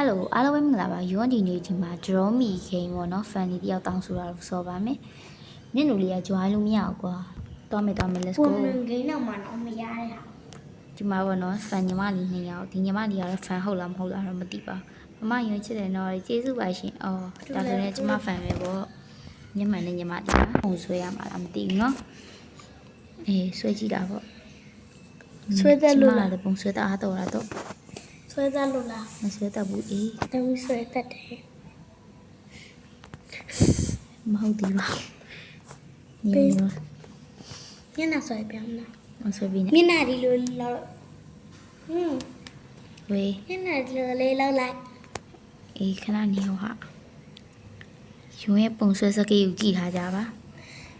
ဟယ်လိုအားလုံးပဲမင်္ဂလာပါယူန်ဒီနေ့ဒီမှာ draw me game ပေါ့နော် funny တယောက်တောင်းဆိုတာလို့ဆိုပါမယ်နင့်လူလေးက join လို့မရဘူးကွာတော်မယ်တော်မယ် let's ပုံ go မှန်ဂိမ်းတော့မှတော့မရတဲ့ဟာဒီမှာပေါ့နော် fan ညီမလေးနှစ်ယောက်ဒီညီမလေးကတော့ fan ဟုတ်လားမဟုတ်လားတော့မသိပါဘူးမမယွန်းချစ်တယ်နော်ကျေးဇူးပါရှင်အော်ဒါဆိုရင်ကျမ fan ပဲပေါ့ညမနဲ့ညီမဒီမှာပုံဆွဲရမှာလားမသိဘူးနော်အေးဆွဲကြည့်တာပေါ့ဆွဲသက်လို့ကျမလားလည်းပုံဆွဲတအားတော့တာတော့ ဆွဲသက်လို့လားမဆွဲတတ်ဘူးအေးတမီးဆွဲသက်တယ်မဟုတ်သေးပါဘူးညညညနာဆွဲပြောင်းလားမဆွဲပြီးနဲ့မျက်နှာဒီလိုလောက်ဟွန်းဝေးမျက်နှာဒီလိုလေးလောက်လိုက်အေးခဏနေဟောဟာယူရဲ့ပုံဆွဲစကေးကိုကြည့်ထားကြပါ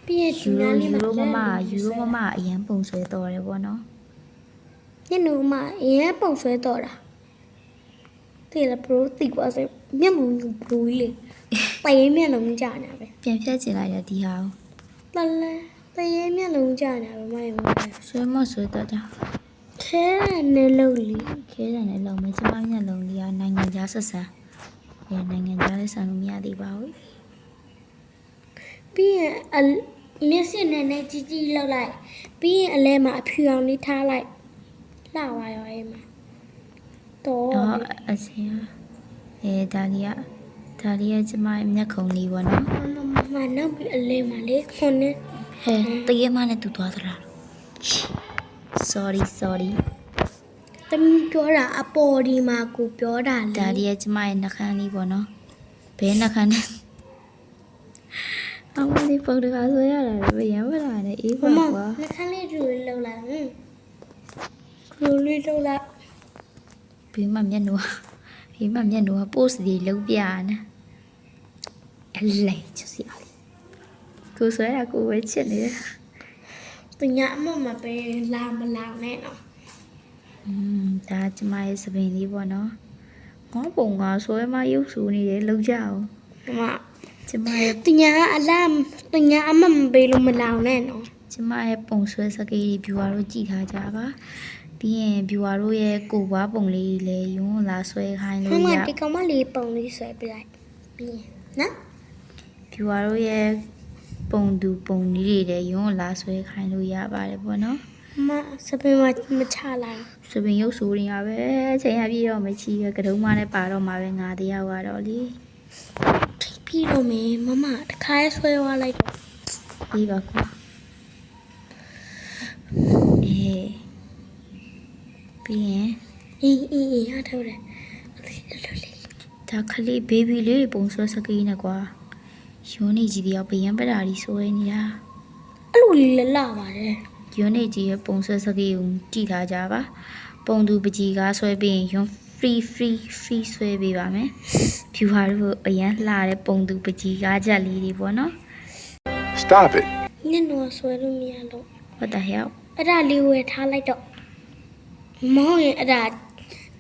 ပြီးရင်ဒီယူနားရိုလေးယူမှာရိုမမယူရိုမမအရန်ပုံဆွဲတော်တယ်ပေါ့နော်ညနူမအရင်ပုံဆွဲတော့တာ တေလပရိုတိကွာစေမျက်မှောင်ဘလူးလေးတိုင်မျက်လုံးကြာနေပဲပြန်ဖြတ်ချင်လိုက်ရဒီဟာကိုတလဲတိုင်မျက်လုံးကြာနေပဲမယမဆွဲမဆွဲတတ်တာခဲနဲ့လုံးလေးခဲတယ်နဲ့လုံမယ်ကျမမျက်လုံးလေးကနိုင်ငံခြားဆက်ဆံအဲနိုင်ငံခြားလေးဆန်လို့မရသေးပါဘူးပြီးရင်အမျက်စိနဲ့နဲ့ကြီးကြီးလောက်လိုက်ပြီးရင်အလဲမှာအဖြူအောင်လေးထားလိုက်လှသွားရောအဲ့မှာ တော့အော်အစင်အဲဒါလေးကဒါလေးကကျမရဲ့မျက်ခုံလေးပေါ့နော်မမနောက်ပြီးအလဲမှာလေခွန်နဲ့ဟဲတရေမနဲ့တူသွားသလား sorry sorry တမီးပြောတာအပေါ်ဒီမှာကိုပြောတာလေဒါလေးကကျမရဲ့နှခမ်းလေးပေါ့နော်ဘယ်နှခမ်းလဲအမလေးပုံတကာဆွဲရတာလေရမ်းမလာနဲ့အေးမပါမကွာနှခမ်းလေးဒူလောက်လိုက်ဟမ်ဒူလေးလောက်လိုက် ဘေးမှာမျက်နှာဘေးမှာမျက်နှာ post တွေလုံးပြနေအလဲချစီအလေးကိုဆွဲရကိုပဲချစ်နေတယ်သူညာအမမပဲလာမလာနဲ့နော်อืมဒါကျမရဲ့စပင်လေးပေါ့နော်ငေါပုံကဆွဲမရုပ်ဆူနေတယ်လုံးကြအောင်မမကျမရဲ့သူညာအလားသူညာအမမပဲလို့မလာနဲ့နော်ကျမရဲ့ပုံဆွဲစကေးတွေ viewer တို့ကြည့်ထားကြပါ ပြီးရင် viewer တို့ရဲ့ကိုယ်ပွားပုံလေးတွေလည်းယုံလာဆွဲခိုင်းမလို့မရဒီကောင်မလေးပုံလေးဆွဲပြလိုက်ပြီးရင်နော် viewer တို့ရဲ့ပုံသူပုံလေးတွေလည်းယုံလာဆွဲခိုင်းလို့ရပါတယ်ပေါ့နော်မစပင်မမချလာစပင်ရုပ်ဆိုးနေရပဲချိန်ရပြည့်တော့မချီကကတုံးမနဲ့ပါတော့မှာပဲငါတယောက်ကတော့လေပြီးတော့မေမမတခါရဲဆွဲသွားလိုက်တော့ပြီးပါကွာအေး ပြီးရင်အေးအေးအေးဟာထောက်တယ်အလေးအလိုလေးဒါခလေးဘေဘီလေးပုံဆွဲစကေးနဲ့ကွာယွန်းနေကြီးတယောက်ဗယံပတာကြီးဆွဲနေတာအဲ့လိုလေးလည်းလာပါတယ်ယွန်းနေကြီးရဲ့ပုံဆွဲစကေးကိုကြည့်ထားကြပါပုံသူပကြီးကားဆွဲပြီးရင်ယွန်း free free free ဆွဲပေးပါမယ် viewer တို့အရန်လှတဲ့ပုံသူပကြီးကားချက်လေးတွေပေါ့နော် Stop it. ညနေဆွဲလို့မရတော့ what the hell အဲ့ဒါလေးဝယ်ထားလိုက်တော့ မောင်ရင်အဲ့ဒါ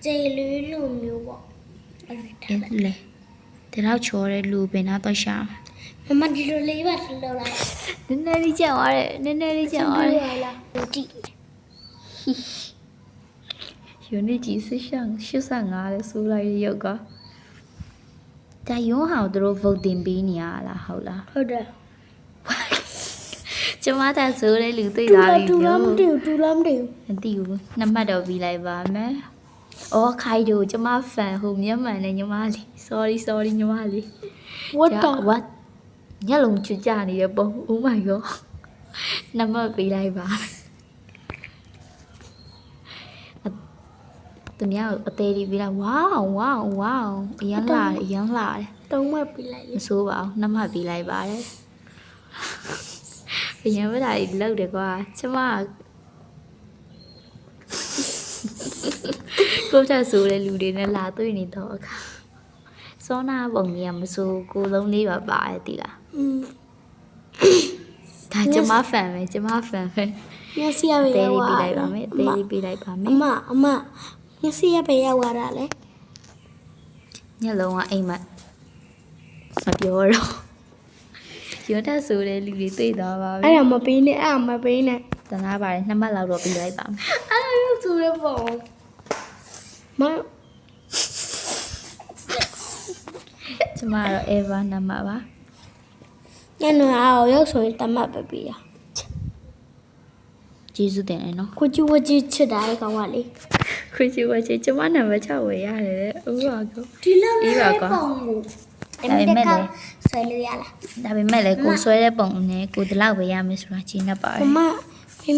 ကျေလေးလိုမျိုးပေါ့အဲ့ဒါထားလိုက်လေဒီတော့ချော်တဲ့လူပင်နာတော့ရှာမမဒီလိုလေးပါလှလောက်လိုက်နည်းနည်းလေးကြောက်ရတယ်နည်းနည်းလေးကြောက်ရတယ်ရလားဒီယွန်းနေကြီးစစ်ရှောင်း85လဲဆိုလိုက်ရုပ်ကဒါယွန်းဟောင်တို့ vote တင်ပေးနေရလားဟုတ်လားဟုတ်တယ် ကျမသာဆိုတဲ့လူသိတူလာလားပြီတူလားမလို့သိဘူးတူလားမသိဘူးမသိဘူးနှစ်မှတ်တော့ပြီးလိုက်ပါမယ်။အော်ခိုင်တို့ကျမ fan ဟိုမျက်မှန်နဲ့ညီမလေး sorry sorry ညီမလေး what the what ညလုံးချွကြနေတဲ့ပုံ oh my god နှစ်မှတ်ပြီးလိုက်ပါအသူများအသေးလေးပြီးလိုက် wow wow wow အရန်လာတယ်အရန်လာတယ်တုံးမပြလိုက်မလေဆိုးပါဘူးနှစ်မှတ်ပြီးလိုက်ပါတယ် အရင်ကဒါကြီးလောက်တယ်ကွာကျမကိုတက်ဆိုးတဲ့လူတွေနဲ့လာတွေ့နေတော့အခါစောနာပုံကြီးကမဆိုးကိုလုံးလေးပါပါတယ်တိလားอืมဒါကျမဖန်ပဲကျမဖန်ပဲမျက်စိရပဲအသေးရောက်လေးသွားပြလိုက်ပါမယ်အသေးလေးပြလိုက်ပါမအယ်မအမမျက်စိရပဲရောက်သွားတာလေညလုံးကအိမ်မက်မပြောတော့ ရောတက်ဆိုးတဲ့လူတွေတွေ့သွားပါပဲအဲ့ဒါမပေးနဲ့အဲ့ဒါမပေးနဲ့တနာပါတယ်နှစ်မှတ်လောက်တော့ပြီးလိုက်ပါမယ်အဲ့ဒါရုပ်ဆိုရပေါ့မကျမကတော့ Eva နံပါတ်ပါညနေအောင်ရောက်ဆိုရင်တမတ်ပဲပြရကျေးဇူးတင်တယ်နော်ကိုကျူဝကြီးချစ်တာလေကောင်ကလေခွချီဝချီကျမနံပါတ်6ဝယ်ရတယ်တဲ့ဥပါကောဒီလောက်အေးပါကွာပုံကို ဒါပေမဲ့လည်းဆွဲလို့ရလားဒါပေမဲ့လည်းကိုဆွဲတဲ့ပုံနဲ့ကိုဒီလောက်ပဲရမယ်ဆိုတာကြီးနေပါတမယ်မမ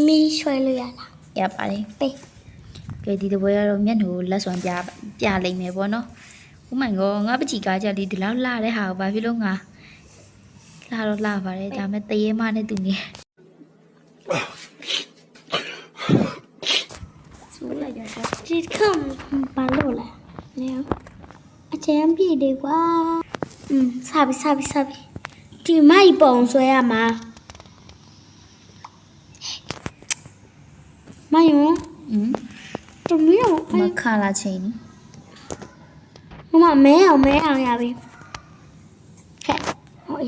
မီဆွဲလို့ရလားရပါတယ်ပေးကဲဒီတပွဲကတော့မျက်နှာကိုလက်စွမ်းပြပြလိမ့်မယ်ပေါ့နော်ဥမိုင်ကောငါပချီကားကြလေးဒီလောက်လှတဲ့ဟာကိုဘာဖြစ်လို့ငါလှတော့လှပါတယ်ဒါပေမဲ့တရေမနဲ့တူနေစူးလိုက်ကြတော့ဒီကံဘာလို့လဲနေအချမ်းပြည့်တယ်ကွာ อืมစပြီစပြီစပြီဒီမိုက်ပုံဆွဲရမှာမယုံ อืม တူမီးတော့ မခလာချိန်နီ မမမဲအောင်မဲအောင်ရပြီဟဲ့ဟို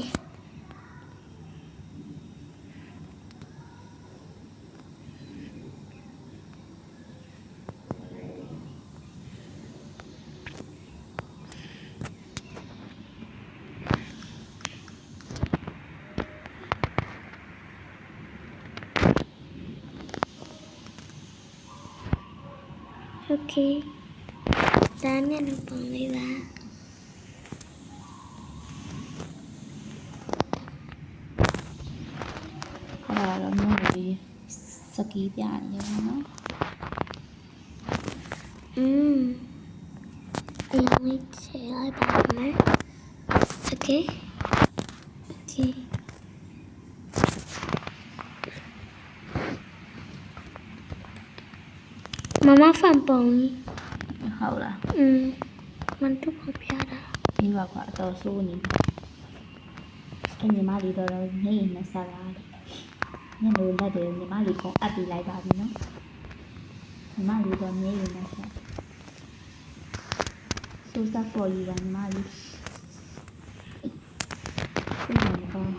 എനിക്ക് തന്നെ പോവുക là nó người ski bạn như nó ừ. Là mình sẽ lại bạn nữa ok. Ok. Mama fan pong. Hậu là. Ừ. Mình chúc học ra đó. Đi vào quả tờ xu nhỉ. Cái nhà má đi tờ đâu nghe là xa ra đấy. Nhà đường ra đường nhà má đi còn áp đi lại vào đi nó. Nhà má đi tờ nghe là xa. Xu xa phổi gì là nhà má đi. Xu nhà con.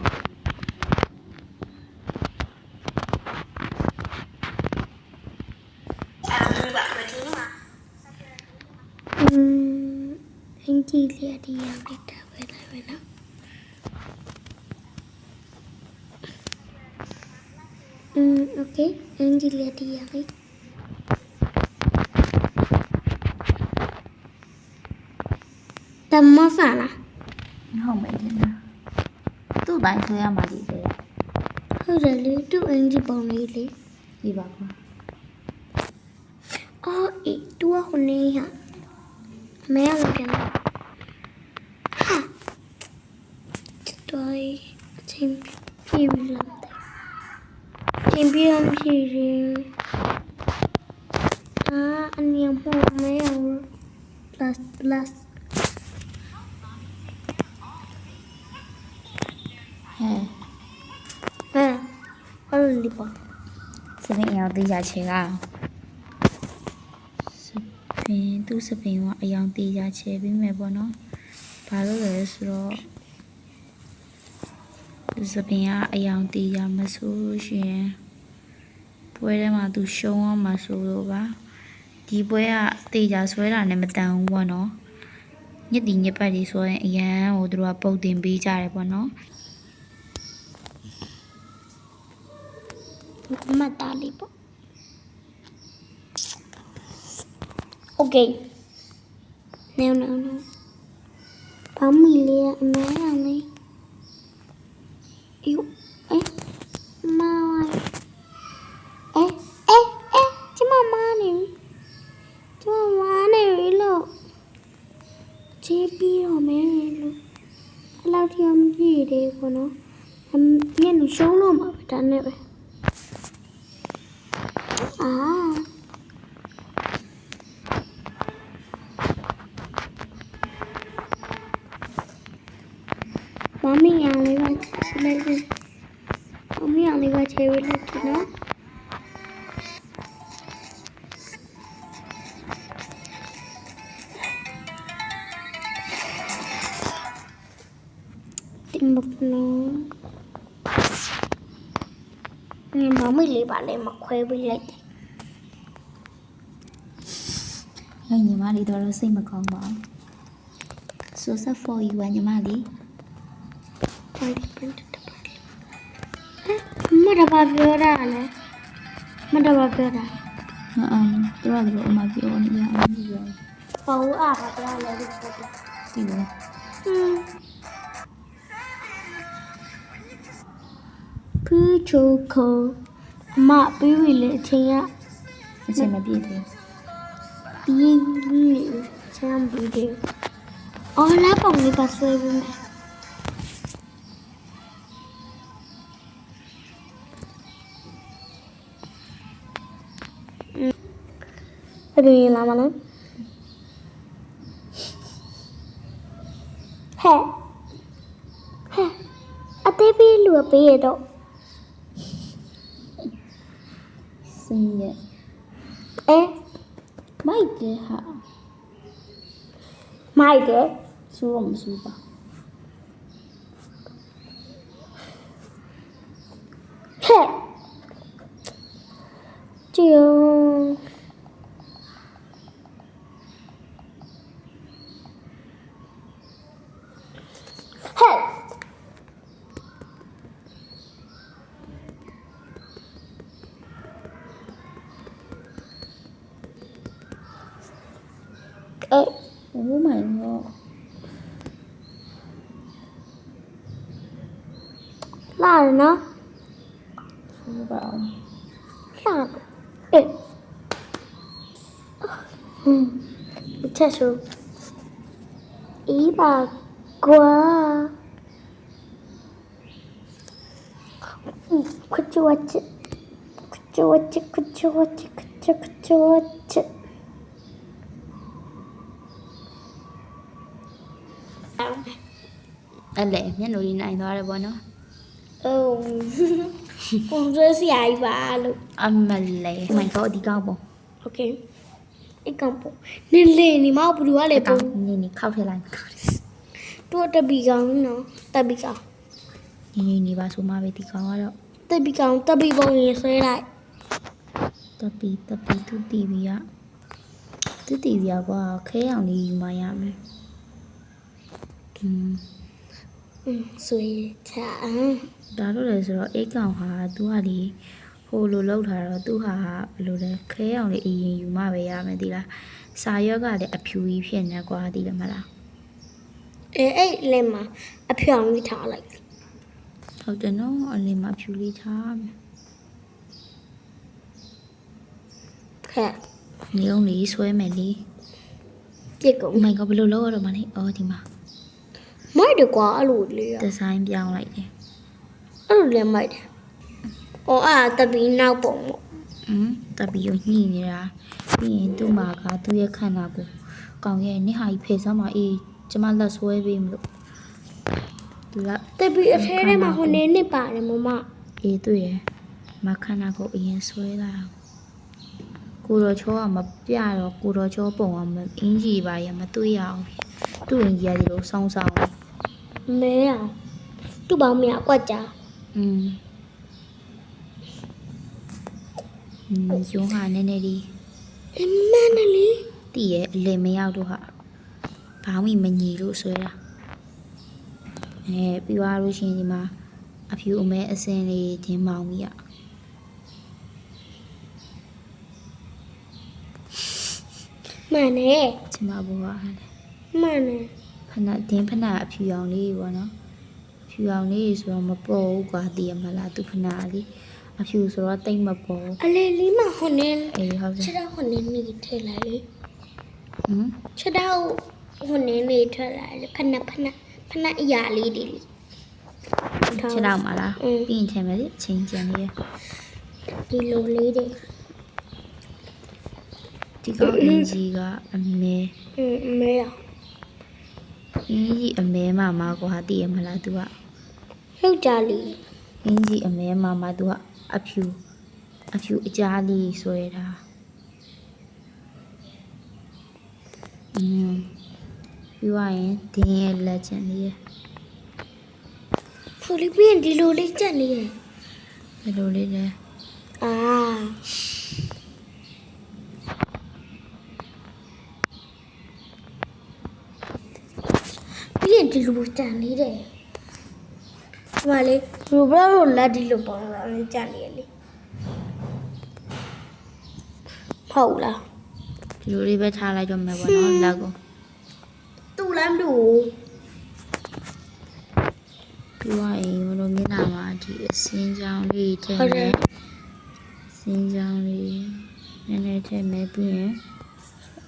အင်ကြီးလေးဒီရောက်နေတာပဲလိုက်ပဲနော်อืมโอเคအင်ကြီးလေးဒီရောက်လေးတမဖာလား ဟုတ်မယ်တင်တာသူ့တိုင်းဆွဲရမှာဒီပဲ ဟုတ်တယ်လေသူ့အင်ကြီးပုံလေးလေ ဒီပါကွာ အော်အေးသူကဟိုနေဟာအမဲရပြန် အချင်းပြေးပြီးလာတယ်အချင်းပြေးအောင်ရှိရင်အာအနည်းမို့မဲရ plus plus ဟဲ့ဟမ်ဟုတ်လီပါစပင်အရောင်သေးကြချေကစပင်သူ့စပင်ကအရောင်သေးကြချေပြီးမယ်ပေါ့နော်ဘာလို့လဲဆိုတော့ သူစပင်ကအရောင်သေးကြမဆိုလို့ရှိရင်ပွဲထဲမှာသူရှုံးအောင်မဆိုလို့ပါဒီပွဲကတေးကြဆွဲတာနဲ့မတန်ဘူးပေါ့နော်ညစ်တီညစ်ပတ်ကြီးဆိုရင်အရန်ကိုသူတို့ကပုတ်တင်ပေးကြတယ်ပေါ့နော်မှတ်သားလေးပေါ့ Okay နေနေနေဘာမီ တင်မပနောငါမမီလေးပါလေမခွဲပြီးလိုက်တယ်အဲ့ညီမလေးတော့စိတ်မကောင်းပါဘူး so set for you ညီမလေးပါလီပန်တတပါလီမရပါပြောတာလေမရပါပြောတာအမ်သူတို့ကတော့အမပြောနေရအောင်ပြောဘာလို့အားပါပြောလဲဒီပေါ်တာဒီလိုဟင်း ပူချိုကိုအမပြီးပြီလေအချိန်ကအစင်မပြေသေးပြီးပြီချမ်းပြီးတယ်အော်လာပုံလေးပါဆွဲပြီးမယ်အဲ့ဒီလာမလားဟဲ့ဟဲ့အသေးပေးလူပေးရတော့ စင်းရဲ့အဲမိုက်တယ်ဟာမိုက်တယ်စူးတော့မစူးပါ ဟဲ့ကျုံဟဲ့အဲ Oh my god လာရနော်စူးပါအောင်လာအေးဟွန်းချက်ဆူအေးပါကွာခွချဝချခွချဝချခွချဝချခွချခွချ ဝချ အဲ့လေမျက်နှာလေးနိုင်သွားတယ်ပေါ့နော် အိုးပုံစံစရာကြီးပါလို့ အမလေး Oh my god ဒီကောက်ပေါ့ โอเคไอ้กังปนี่လေนี่มาบลูကလေ ကော ပုံ က်နေနေခောက်ထည့်လိုက် တူတပီကောင်နော်တပီကောင် ညီညီနေပါဆိုမှပဲဒီကောင်ကတော့ တပီကောင်တပီပုံရင်ဆွဲလိုက် တပီတပီသူတီဗီကသူတီဗီကွာခဲအောင်လေးယူမရမယ်อืม อืม ဆွဲချာအမ်ဒါတော့လေဆိုတော့အိတ်ကောင်ဟာသူကလေဟိုလိုလောက်ထားတော့သူဟာဘယ်လိုလဲခဲအောင်လေးအရင်ယူမပဲရမယ်ဒီလားစာရွက်ကလည်းအဖြူကြီးဖြစ်နေကွာဒီလည်းမလားအဲအဲ့လေမှာအဖြောင်ကြီးထားလိုက်ဟုတ်တယ်နော်အလင်းမဖြူလေးထားမယ်ခဲနေအောင်လေးဆွဲမယ်လေပြစ်ကုန် Oh my god ဘယ်လိုလုပ်ရတော့မလဲအော်ဒီမှာ မိုက်တယ်ကွာအဲ့လိုလေဒီဇိုင်းပြောင်းလိုက်တယ်အဲ့လိုလေမိုက်တယ်အော်အာတပီနောက်ပုံပေါ့ဟမ်တပီကိုညှိနေတာပြီးရင်သူ့မှာကသူ့ရဲ့ခန္ဓာကိုယ်ကောင်းရဲ့နေ့ဟာကြီးဖေစမ်းမအေးကျမလက်ဆွဲပေးမလို့သူကတပီအထဲထဲမှာဟိုနေနေပါတယ်မမအေးတွေ့ရယ်မခန္ဓာကိုယ်အရင်ဆွဲလာတာကိုတော်ချောကမပြတော့ကိုတော်ချောပုံအောင်မအင်းကြီးပါရမတွေ့ရအောင်သူ့အင်ကြီးရတယ်လို့စောင်းဆောင် မဲအောင်သူ့ပေါင်းမြအကွက်ကြ อืมอืมယုံဟာနည်းနည်းလေး အမန်နလီ တည်ရဲ့အလင်မရောက်တော့ဟာဘာမှမညီလို့ဆွဲတာအဲပြီးသွားလို့ရှိရင်ဒီမှာအဖြူအမဲအစင်လေးချင်းမောင်းပြီးရ မှန်တယ် ကျမဘွားဟာလေ မှန်တယ် ဖနက်တင်းဖနက်အဖြူအောင်လေးပေါ့နော်အဖြူအောင်လေးဆိုတော့မပေါ်ဘူးကွာတည်ရမလားသူဖနက်လေးအဖြူဆိုတော့တိတ်မပေါ်ဘူးအလေလေးမှာဟိုနေအေးဟုတ်ခြေတယ်ထောက်ဟိုနေနေထည့်လိုက်လေဟမ်ခြေထောက်ဟိုနေနေထည့်လိုက်လေဖနက်ဖနက်ဖနက်အရာလေးတွေလေခြေတော့မှာလားအင်းပြီးရင်ထည့်မယ်လေအချင်းကျန်လေးရဒီလိုလေးတွေဒီကောင်အင်ကြီးကအမဲအင်းမဲရ အင်းကြီးအမဲမမကွာတည်ရမလားသူကယောက်ျားလေးအင်းကြီးအမဲမမသူကအဖြူအဖြူအကြားလေးဆွဲတာอืมပြီးသွားရင်ဒင်းရဲ့လက်ချင်လေးရဖိုလီပင်းဒီလိုလေးကြက်နေရဘယ်လိုလေးလဲအာ ဒီ လိုကြံနေတယ်ဒီမှာလေရိုဘရာတို့လက်ဒီလိုပေါ်လာတယ်ကြံနေရလေဟုတ်လားဒီလိုလေးပဲထားလိုက်တော့မယ်ပေါ့နော်လက်ကိုတူလမ်းတူပြီးသွားရင်ဘလို့မျက်နှာမှာဒီအစင်းချောင်းလေးထည့်ဟုတ်တမယ်ယ်စင်းချောင်းလေးနည်းနည်းထည့်မယ်ပြီးရင်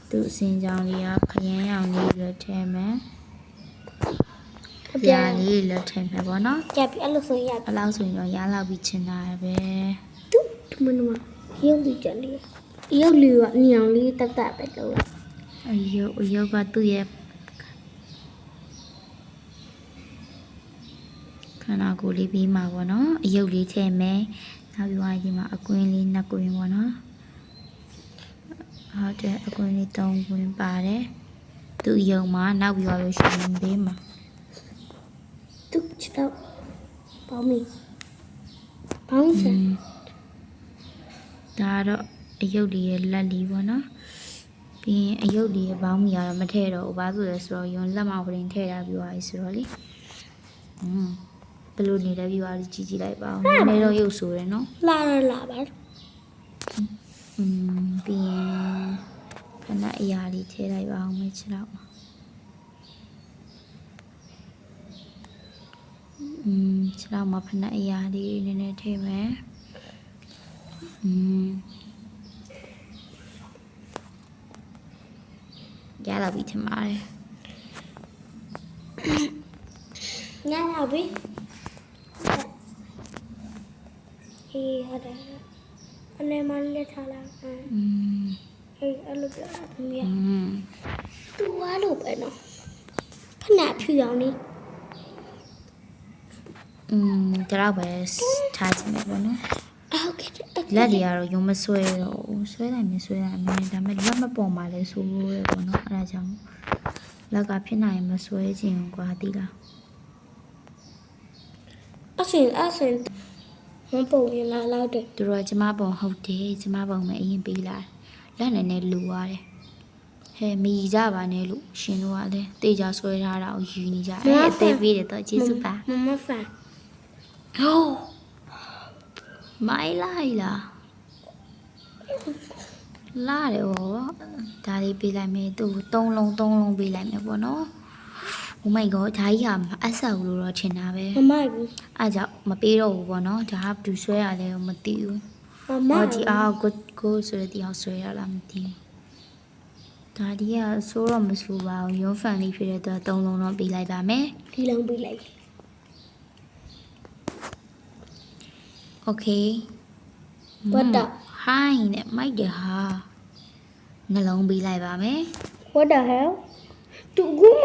သူ့အစင်းချောင်းလေးကခရမ်းရောင်လေးလည်းထည့်မယ် အပြာပြာလေးလည်းထည့်မယ်ပေါ့နော်ကြက်ပြီးအဲ့လိုဆိုရအဲ့လောက်ဆိုရင်တော့ရလောက်ပြီးချင်တာပဲတူဒီမနမရုပ်လေးကြံနေရုပ်လေးကညောင်လေးတက်တက်ပဲလို့လားအယုတ်အယုတ်ကသူ့ရဲ့ခန္ဓာကိုယ်လေးပြီးမှာပေါ့နော်အယုတ်လေးထည့်မယ်နောက်ပြီးသွားရင်ဒီမှာအကွင်းလေးနှစ်ကွင်းပေါ့နော်ဟုတ်တယ်အကွင်းလေးသုံးကွင်းပါတယ်သူ့ယုံမှာနောက်ပြီးသွားလို့ရှိရင်ဘေးမှာ တူချတော့ပေါင်းမီပေါင်းစံ ဒါကတော့အယုတ်လေးရဲ့လက်လေးပေါ့နော်ပြီးရင်အယုတ်လေးရဲ့ဘောင်းမီကတော့မထည့်တော့ဘူးဘာလို့လဲဆိုတော့ယွန်လက်မဝရင်ထည့်တာပြီးသွားပြီဆိုတော့လေอืมဘယ်လိုနေလဲပြီးသွားပြီကြည့်ကြည့်လိုက်ပါဦးနည်းနည်းတော့ရုပ်ဆိုတယ်နော် လာရလာပါ อืมပြီးရင်ခဏအရာလေးထည့်လိုက်ပါအောင်မချတော့ อืมခြေတော့မှာဖက်နှက်အရာလေးနည်းနည်းထည့်မယ်อืมရလာပြီထင်ပါတယ် ညလာပြီအေးဟုတ်တယ်အနေမလေးထားလာအင်း อืม အေးအဲ့လိုပြောတာသူရ อืม သူကလို့ပဲနော်ခဏဖြူအောင်လေး อืมဒါတော့ပဲထားကြည့်မယ်ပေါ့နော်အော်ကဲလက်တွေကတော့ရုံမဆွဲတော့ဘူးဆွဲလိုက်မယ်ဆွဲလိုက်မယ်ဒါပေမဲ့လက်မပေါ်မှာလဲဆိုလို့ရပေါ့နော်အဲဒါကြောင့်လက်ကဖြစ်နိုင်ရင်မဆွဲခြင်းကွာတိလားအစင်အစင်မပုံရင်လာလောက်တယ်သူတို့ကကျမပုံဟုတ်တယ်ကျမပုံမယ်အရင်ပေးလာတယ်လက်နဲ့နဲ့လူရတယ်ဟဲ့မီကြပါနဲ့လို့ရှင်တို့ကလည်းတေချာဆွဲထားတာကိုယူနေကြအဲအသေးပေးတယ်တော့ကျေးဇူးပါမမဖန်ဟိုး မိုင်လိုက်လားလာတယ်ဗောဒါလေးပေးလိုက်မယ်သူသုံးလုံးသုံးလုံးပေးလိုက်မယ်ပေါ့နော် Oh my god ဒါကြီးကအဆောက်လို့တော့ထင်တာပဲမမဘူးအားကြောင့်မပေးတော့ဘူးပေါ့နော်ဒါကဘယ်သူဆွဲရလဲတော့မသိဘူးမမဟောဒီအားကိုကိုဆိုတဲ့တရားဆွဲရလားမသိဘူးဒါဒီကဆိုးတော့မဆိုးပါဘူးရုံးဖန်လေးဖြစ်တဲ့အတွက်သုံးလုံးတော့ပေးလိုက်ပါမယ်ဒီလုံးပေးလိုက် Okay ဝတ်တာဟိုင်းနဲ့မိုက်တယ်ဟာနှလုံးပေးလိုက်ပါမယ် What the hell သူကူမ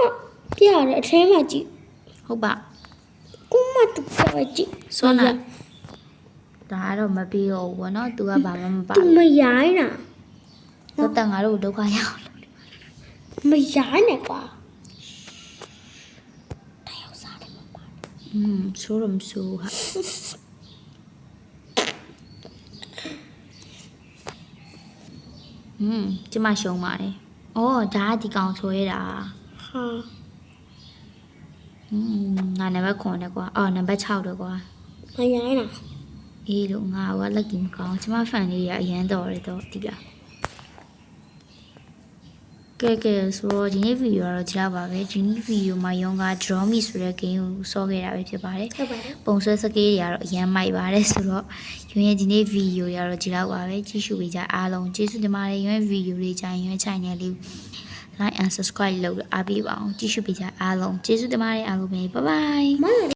ပြရတယ်အထဲမှာကြည့်ဟုတ်ပါကူမသူပြရကြည့်ဆွမ်းနာဒါကတော့မပေးတော့ဘူးပေါ့နော်သူကဘာမှမပါသူဘူးမရိုင်းတာသူတန်ငါတို့ဒုက္ခရောက်လို့မရိုင်းနဲ့ကွာอืมဆိုးတော့မဆိုးဟာ อืมကျမရှုံးပါတယ်။အော်ဒါကဒီကောင်ဆွဲတာ ဟာ ။อืมငါနံပါတ်9တယ်ကွာ။အော်နံပါတ်6တယ်ကွာ မရိုင်းတာ ။အေးလို့ငါကလက်ကင်မကောင်း။ကျမဖန်လေးတွေကအရန်တော်တယ်တော့ဒီလား။ ကဲကဲဆိုတော့ဒီနေ့ဗီဒီယိုကတော့ကြားပါပဲဒီနေ့ဗီဒီယိုမှာရုံးက Draw Me ဆိုတဲ့ game ကိုစောခဲ့တာပဲဖြစ်ပါတယ်ဟုတ်ပါတယ်ပုံဆွဲစကေးတွေကတော့အရန်မိုက်ပါတယ်ဆိုတော့ရွင်ရဲ့ဒီနေ့ဗီဒီယိုရတော့ဒီလောက်ပါပဲကြည့်ရှုပေးကြအားလုံးကျေးဇူးတင်ပါတယ်ရွင်ဗီဒီယိုလေးကြရင်ရွင် channel လေး like and subscribe လုပ်အားပေးပါအောင်ကြည့်ရှုပေးကြအားလုံးကျေးဇူးတင်ပါတယ်အားလုံးပဲ bye bye မ